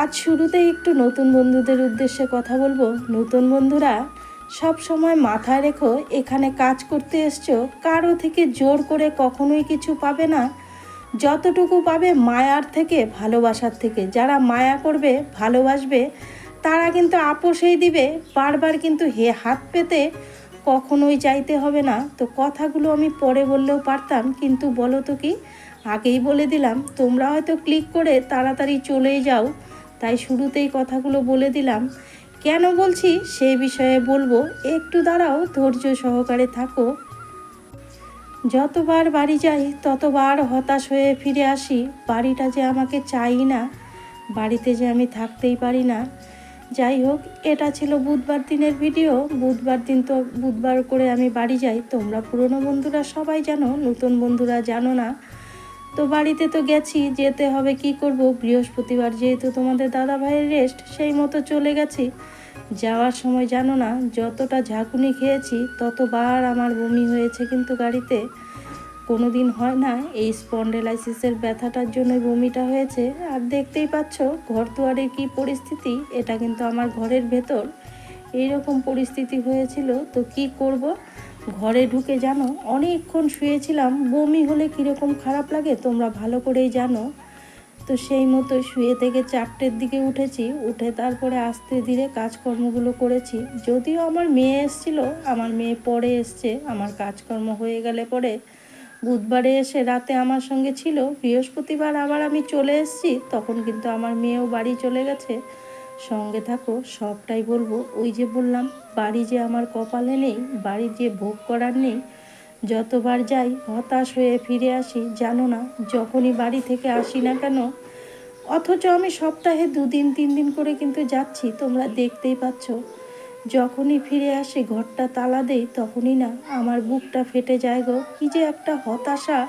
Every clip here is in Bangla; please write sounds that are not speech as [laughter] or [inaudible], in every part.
আজ শুরুতেই একটু নতুন বন্ধুদের উদ্দেশ্যে কথা বলব। নতুন বন্ধুরা, সব সময় মাথায় রেখো, এখানে কাজ করতে এসছো, কারও থেকে জোর করে কখনোই কিছু পাবে না। যতটুকু পাবে মায়ার থেকে, ভালোবাসার থেকে। যারা মায়া করবে, ভালোবাসবে, তারা কিন্তু আপোষেই দিবে। বারবার কিন্তু হে হাত পেতে কখনোই চাইতে হবে না। তো কথাগুলো আমি পরে বললেও পারতাম, কিন্তু বলো তো কি? আগেই বলে দিলাম, তোমরা হয়তো ক্লিক করে তাড়াতাড়ি চলেই যাও। তাই শুরুতেই কথাগুলো বলে দিলাম। কেন বলছি? সেই বিষয়ে বলব। একটু দাঁড়াও, ধৈর্য সহকারে থাকো। যতবার বাড়ি যাই, ততবার হতাশ হয়ে ফিরে আসি। বাড়িটা যে আমাকে চাই না, বাড়িতে যে আমি থাকতেই পারি না। যাই হোক, এটা ছিল বুধবার দিনের ভিডিও। বুধবার দিন তো বুধবার করে আমি বাড়ি যাই। তোমরা পুরনো বন্ধুরা সবাই জানো, নতুন বন্ধুরা জানো না। তো বাড়িতে তো গেছি, যেতে হবে, কি করব? বৃহস্পতিবার যেহেতু তোমাদের দাদা ভাইয়ের রেস্ট সেই মতো চলে গেছি। যাওয়ার সময় জানো না, যতটা ঝাঁকুনি খেয়েছি, ততবার আমার বমি হয়েছে কিন্তু গাড়িতে। কোনো দিন হয় না, এই স্পন্ডেলাইসিসের ব্যথাটার জন্য বমিটা হয়েছে। আর দেখতেই পাচ্ছ ঘর দুয়ারের কী পরিস্থিতি, এটা কিন্তু আমার ঘরের ভেতর। এইরকম পরিস্থিতি হয়েছিল, তো কি করব? ঘরে ঢুকে জানো, অনেকক্ষণ শুয়েছিলাম, বমি হলে কীরকম খারাপ লাগে তোমরা ভালো করেই জানো। তো সেই মতো শুয়ে থেকে চারটের দিকে উঠেছি, উঠে তারপরে আস্তে ধীরে কাজকর্মগুলো করেছি। যদিও আমার মেয়ে এসছিল, আমার মেয়ে পরে এসছে, আমার কাজকর্ম হয়ে গেলে পরে বুধবারে এসে রাতে আমার সঙ্গে ছিল, বৃহস্পতিবার আবার আমি চলে এসেছি, তখন কিন্তু আমার মেয়েও বাড়ি চলে গেছে। সঙ্গে থাকো, সবটাই বলব। ওই যে বললাম, বাড়ি যে আমার কপালে নেই, বাড়ি যে ভোগ করার নেই, যতবার যাই হতাশ হয়ে ফিরে আসি, জানো না, যখনই বাড়ি থেকে আসি না কেন, অথচ আমি সপ্তাহে দুদিন তিন দিন করে কিন্তু যাচ্ছি, তোমরা দেখতেই পাচ্ছ। যখনই ফিরে আসি, ঘরটা তালা দেই, তখনই না, আমার বুকটা ফেটে যায় গো। কী যে একটা হতাশা,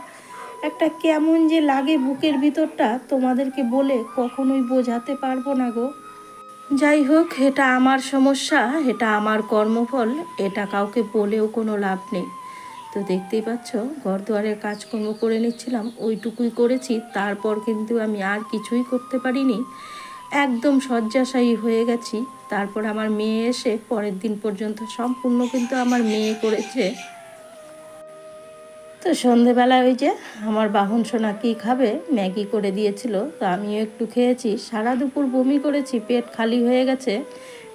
একটা কেমন যে লাগে বুকের ভিতরটা, তোমাদেরকে বলে কখনোই বোঝাতে পারব না গো। যাই হোক, এটা আমার সমস্যা, এটা আমার কর্মফল, এটা কাউকে বলেও কোনো লাভ নেই। তো দেখতেই পাচ্ছ ঘর দুয়ারের কাজকর্ম করে নিচ্ছিলাম, ওইটুকুই করেছি, তারপর কিন্তু আমি আর কিছুই করতে পারিনি। একদম শয্যাশায়ী হয়ে গেছি। তারপর আমার মেয়ে এসে পরের দিন পর্যন্ত সম্পূর্ণ কিন্তু আমার মেয়ে করেছে। তো সন্ধেবেলায় ওই যে আমার বাহন সোনা কী খাবে, ম্যাগি করে দিয়েছিল, তো আমিও একটু খেয়েছি। সারা দুপুর বমি করেছি, পেট খালি হয়ে গেছে।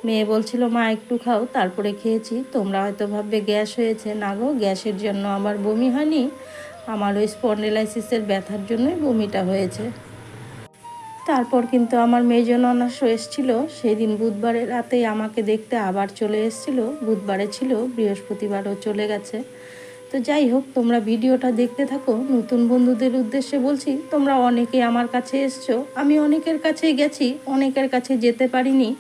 মেয়ে বলছিল, মা, একটু খাও। তারপরে খেয়েছি। তোমরা হয়তো ভাববে, গ্যাস হয়েছে। না গো, গ্যাসের জন্য আমার বমি হয়নি। আমার ওই স্পন্ডেলাইসিসের ব্যথার জন্যই বমিটা হয়েছে। তারপর কিন্তু আমার মেজন অনার্স এসেছিল। সেই দিন বুধবারে রাতেই আমাকে দেখতে আবার চলে এসেছিল। বুধবারে ছিল, বৃহস্পতিবারও চলে গেছে। তো যাই হোক, তোমরা ভিডিওটা দেখতে থাকো। নতুন বন্ধুদের উদ্দেশ্যে বলছি, তোমরা অনেকে আমার কাছে এসছো। আমি অনেকের কাছেই গেছি, অনেকের কাছে যেতে পারিনি।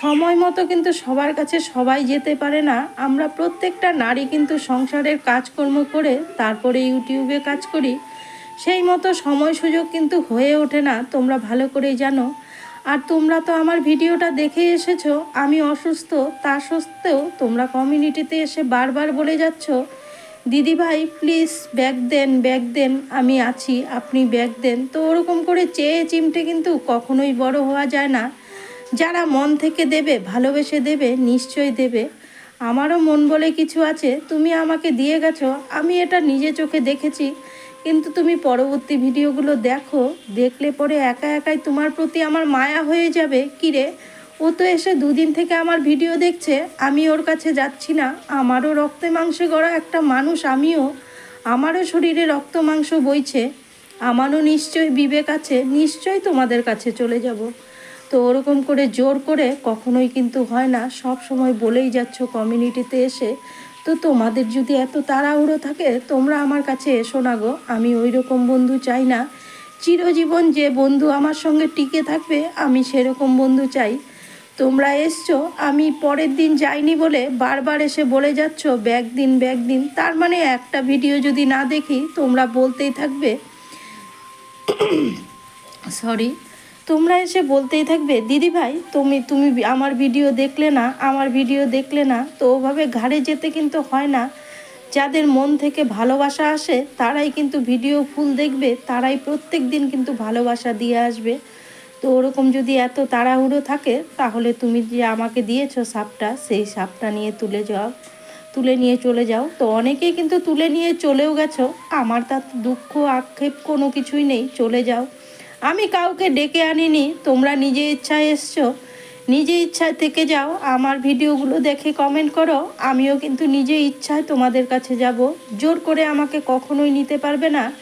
সময় মতো কিন্তু সবার কাছে সবাই যেতে পারে না। আমরা প্রত্যেকটা নারী কিন্তু সংসারের কাজকর্ম করে তারপরে ইউটিউবে কাজ করি। সেই মতো সময় সুযোগ কিন্তু হয়ে ওঠে না, তোমরা ভালো করেই জানো। আর তোমরা তো আমার ভিডিওটা দেখে এসেছ, আমি অসুস্থ, তা সত্ত্বেও তোমরা কমিউনিটিতে এসে বারবার বলে যাচ্ছ দিদি ভাই প্লিজ ব্যাগ দেন ব্যাগ দেন, আমি আছি, আপনি ব্যাগ দেন। তো ওরকম করে চেয়ে চিমটে কিন্তু কখনোই বড় হওয়া যায় না। যারা মন থেকে দেবে, ভালোবেসে দেবে, নিশ্চয়ই দেবে। আমারও মন বলে কিছু আছে, তুমি আমাকে দিয়ে গেছো, আমি এটা নিজে চোখে দেখেছি। কিন্তু তুমি পরবর্তী ভিডিওগুলো দেখো, দেখলে পরে একা একাই তোমার প্রতি আমার মায়া হয়ে যাবে। কিরে ও তো এসে দুদিন থেকে আমার ভিডিও দেখছে, আমি ওর কাছে যাচ্ছি না। আমারও রক্তে মাংসে গড়া একটা মানুষ, আমিও। আমারও শরীরে রক্ত মাংস বইছে। আমারও নিশ্চয়ই বিবেক আছে নিশ্চয়ই তোমাদের কাছে চলে যাব। তো ওরকম করে জোর করে কখনোই কিন্তু হয় না, সব সময় বলেই যাচ্ছ কমিউনিটিতে এসে, তো তোমাদের যদি এত তাড়াহুড়ো থাকে, তোমরা আমার কাছে এসো না গো, আমি ওই রকম বন্ধু চাই না। চিরজীবন যে বন্ধু আমার সঙ্গে টিকে থাকবে, আমি সেরকম বন্ধু চাই। তোমরা এসছো, আমি পরের দিন যাইনি বলে বারবার এসে বলে যাচ্ছ, ব্যাগ দিন ব্যাগ দিন। তার মানে একটা ভিডিও যদি না দেখি, তোমরা বলতেই থাকবে। [coughs] সরি তোমরা এসে বলতেই থাকবে, দিদি ভাই, তুমি তুমি আমার ভিডিও দেখলে না, আমার ভিডিও দেখলে না। তো ওভাবে ঘাড়ে যেতে কিন্তু হয় না। যাদের মন থেকে ভালোবাসা আসে, তারাই কিন্তু ভিডিও ফুল দেখবে, তারাই প্রত্যেক দিন কিন্তু ভালোবাসা দিয়ে আসবে। তো ওরকম যদি এত তাড়াহুড়ো থাকে, তাহলে তুমি যে আমাকে দিয়েছ সাপটা, সেই সাপটা নিয়ে তুলে যাও। তুলে নিয়ে চলে যাও। তো অনেকেই কিন্তু তুলে নিয়ে চলেও গেছো। আমার তার দুঃখ, আক্ষেপ কোনো কিছুই নেই। চলে যাও। আমি কাউকে ডেকে আনিনি। তোমরা নিজে ইচ্ছায় এসছো। নিজে ইচ্ছায় থেকে যাও। আমার ভিডিওগুলো দেখে কমেন্ট করো। আমিও কিন্তু নিজে ইচ্ছায় তোমাদের কাছে যাব। জোর করে আমাকে কখনোই নিতে পারবে না।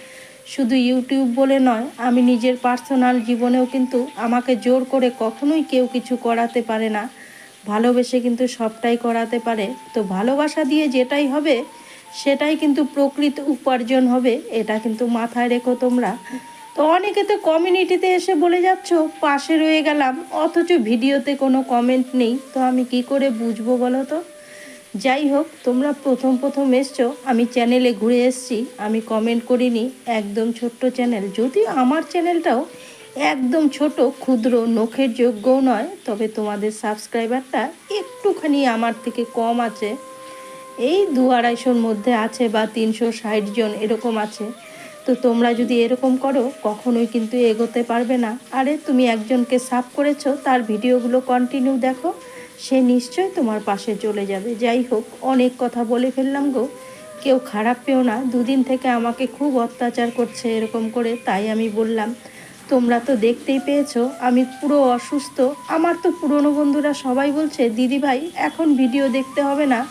শুধু ইউটিউব বলে নয়, আমি নিজের পার্সোনাল জীবনেও কিন্তু আমাকে জোর করে কখনোই কেউ কিছু করাতে পারে না। ভালোবেসে কিন্তু সবটাই করাতে পারে। তো ভালোবাসা দিয়ে যেটাই হবে, সেটাই কিন্তু প্রকৃত উপার্জন হবে, এটা কিন্তু মাথায় রেখো তোমরা। তো অনেকে তো কমিউনিটিতে এসে বলে যাচ্ছ, পাশে রয়ে গেলাম অথচ ভিডিওতে কোনো কমেন্ট নেই। তো আমি কি করে বুঝব বলো তো? যাই হোক তোমরা প্রথম প্রথম এসছো, আমি চ্যানেলে ঘুরে এসছি, আমি কমেন্ট করিনি, একদম ছোট্ট চ্যানেল যদিও আমার চ্যানেলটাও একদম ছোট, ক্ষুদ্র, নখের যোগ্যও নয়, তবে তোমাদের সাবস্ক্রাইবারটা একটুখানি আমার থেকে কম আছে। এই দু আড়াইশোর মধ্যে আছে বা তিনশো ষাট জন এরকম আছে। তো তোমরা যদি এরকম করো, কখনোই কিন্তু এগোতে পারবে না। আরে, তুমি একজনকে সাফ করেছ, তার ভিডিওগুলো কন্টিনিউ দেখো। সে নিশ্চয় তোমার পাশে চলে যাবে। যাই হোক, অনেক কথা বলে ফেললাম গো। কেউ খারাপ পেও না, দুদিন থেকে আমাকে খুব অত্যাচার করছে এরকম করে, তাই আমি বললাম, তোমরা তো দেখতেই পেয়েছ, আমি পুরো অসুস্থ। আমার তো পুরনো বন্ধুরা সবাই বলছে, দিদি ভাই, এখন ভিডিও দেখতে হবে না।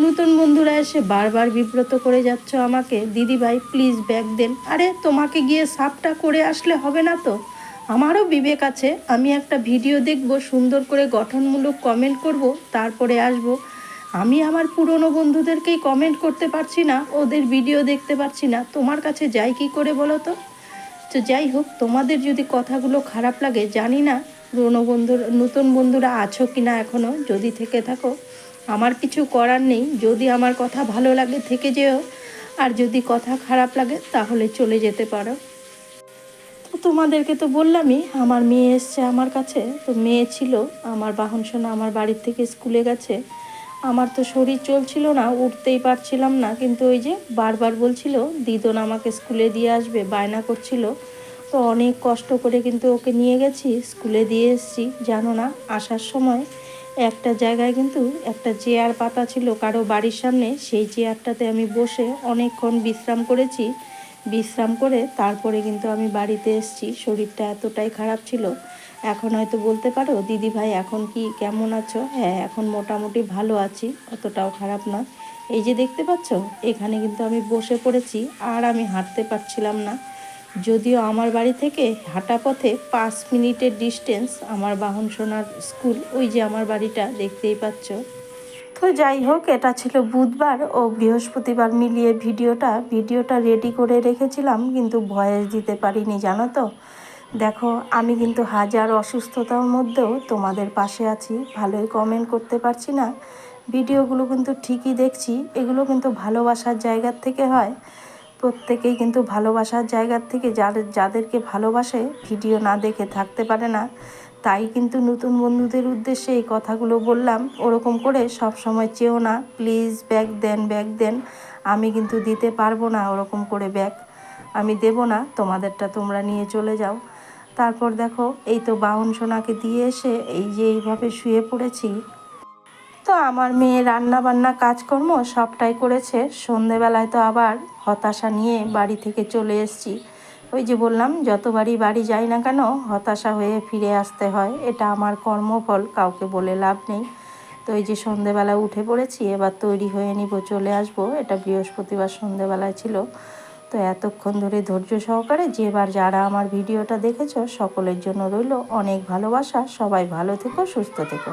নতুন বন্ধুরা এসে বারবার বিব্রত করে যাচ্ছ আমাকে। দিদি ভাই, প্লিজ ব্যাগ দেন। আরে, তোমাকে গিয়ে সাপটা করে আসলে হবে না তো? আমারও বিবেক আছে, আমি একটা ভিডিও দেখব, সুন্দর করে গঠনমূলক কমেন্ট করব, তারপরে আসব। আমি আমার পুরনো বন্ধুদেরকেই কমেন্ট করতে পারছি না, ওদের ভিডিও দেখতে পারছি না। তোমার কাছে যাই কি করে বলো তো তো যাই হোক, তোমাদের যদি কথাগুলো খারাপ লাগে, জানি না পুরনো বন্ধুর, নতুন বন্ধুরা আছো কি না এখনও যদি থেকে থাকো। আমার কিছু করার নেই, যদি আমার কথা ভালো লাগে, থেকে যেও। আর যদি কথা খারাপ লাগে, তাহলে চলে যেতে পারো। তোমাদেরকে তো বললামই, আমার মেয়ে এসছে আমার কাছে। তো মেয়ে ছিল, আমার বাহন সোনা আমার বাড়ির থেকে স্কুলে গেছে। আমার তো শরীর চলছিল না, উঠতেই পারছিলাম না। কিন্তু ওই যে বারবার বলছিল, দিদন আমাকে স্কুলে দিয়ে আসবে, বায়না করছিল। তো অনেক কষ্ট করে কিন্তু ওকে নিয়ে গেছি, স্কুলে দিয়ে এসেছি। জানো না, আসার সময় একটা জায়গায় কিন্তু একটা চেয়ার পাতা ছিল কারও বাড়ির সামনে। সেই চেয়ারটাতে আমি বসে অনেকক্ষণ বিশ্রাম করেছি। বিশ্রাম করে তারপরে কিন্তু আমি বাড়িতে এসেছি। শরীরটা এতটাই খারাপ ছিল। এখন হয়তো বলতে পারো, দিদি ভাই, এখন কি কেমন আছো? হ্যাঁ এখন মোটামুটি ভালো আছি, অতটাও খারাপ নয়। এই যে দেখতে পাচ্ছ, এখানে কিন্তু আমি বসে পড়েছি, আর আমি হাঁটতে পারছিলাম না। যদিও আমার বাড়ি থেকে হাঁটা পথে পাঁচ মিনিটের ডিস্টেন্স আমার বাহন সোনার স্কুল, ওই যে আমার বাড়িটা, দেখতেই পাচ্ছ। তো যাই হোক, এটা ছিল বুধবার ও বৃহস্পতিবার মিলিয়ে ভিডিওটা। ভিডিওটা রেডি করে রেখেছিলাম, কিন্তু ভয়েস দিতে পারিনি, জানো তো। দেখো, আমি কিন্তু হাজার অসুস্থতার মধ্যেও তোমাদের পাশে আছি, ভালোই কমেন্ট করতে পারছি না। ভিডিওগুলো কিন্তু ঠিকই দেখছি, এগুলো কিন্তু ভালোবাসার জায়গার থেকে হয়। প্রত্যেকেই কিন্তু ভালোবাসার জায়গার থেকে যাদের যাদেরকে ভালোবাসে, ভিডিও না দেখে থাকতে পারে না। তাই কিন্তু নতুন বন্ধুদের উদ্দেশ্যে এই কথাগুলো বললাম। ওরকম করে সব সময় চেয়েও না, প্লিজ ব্যাগ দেন ব্যাগ দেন। আমি কিন্তু দিতে পারব না ওরকম করে ব্যাগ। আমি দেব না, তোমাদেরটা তোমরা নিয়ে চলে যাও। তারপর দেখো, এই তো বাহন সোনাকে দিয়ে এসে এই যে এইভাবে শুয়ে পড়েছি। তো আমার মেয়ে রান্না বান্না কাজকর্ম সবটাই করেছে। সন্ধেবেলায় তো আবার হতাশা নিয়ে বাড়ি থেকে চলে এসেছি। ওই যে বললাম, যতবারই বাড়ি যাই না কেন হতাশা হয়ে ফিরে আসতে হয়। এটা আমার কর্মফল, কাউকে বলে লাভ নেই। তো এই যে সন্ধেবেলা উঠে পড়েছি, এবার তৈরি হয়ে নিব, চলে আসব। এটা বৃহস্পতিবার সন্ধেবেলায় ছিল। তো এতক্ষণ ধরে ধৈর্য সহকারে যেবার যারা আমার ভিডিওটা দেখেছ, সকলের জন্য রইল অনেক ভালোবাসা। সবাই ভালো থেকো, সুস্থ থেকো।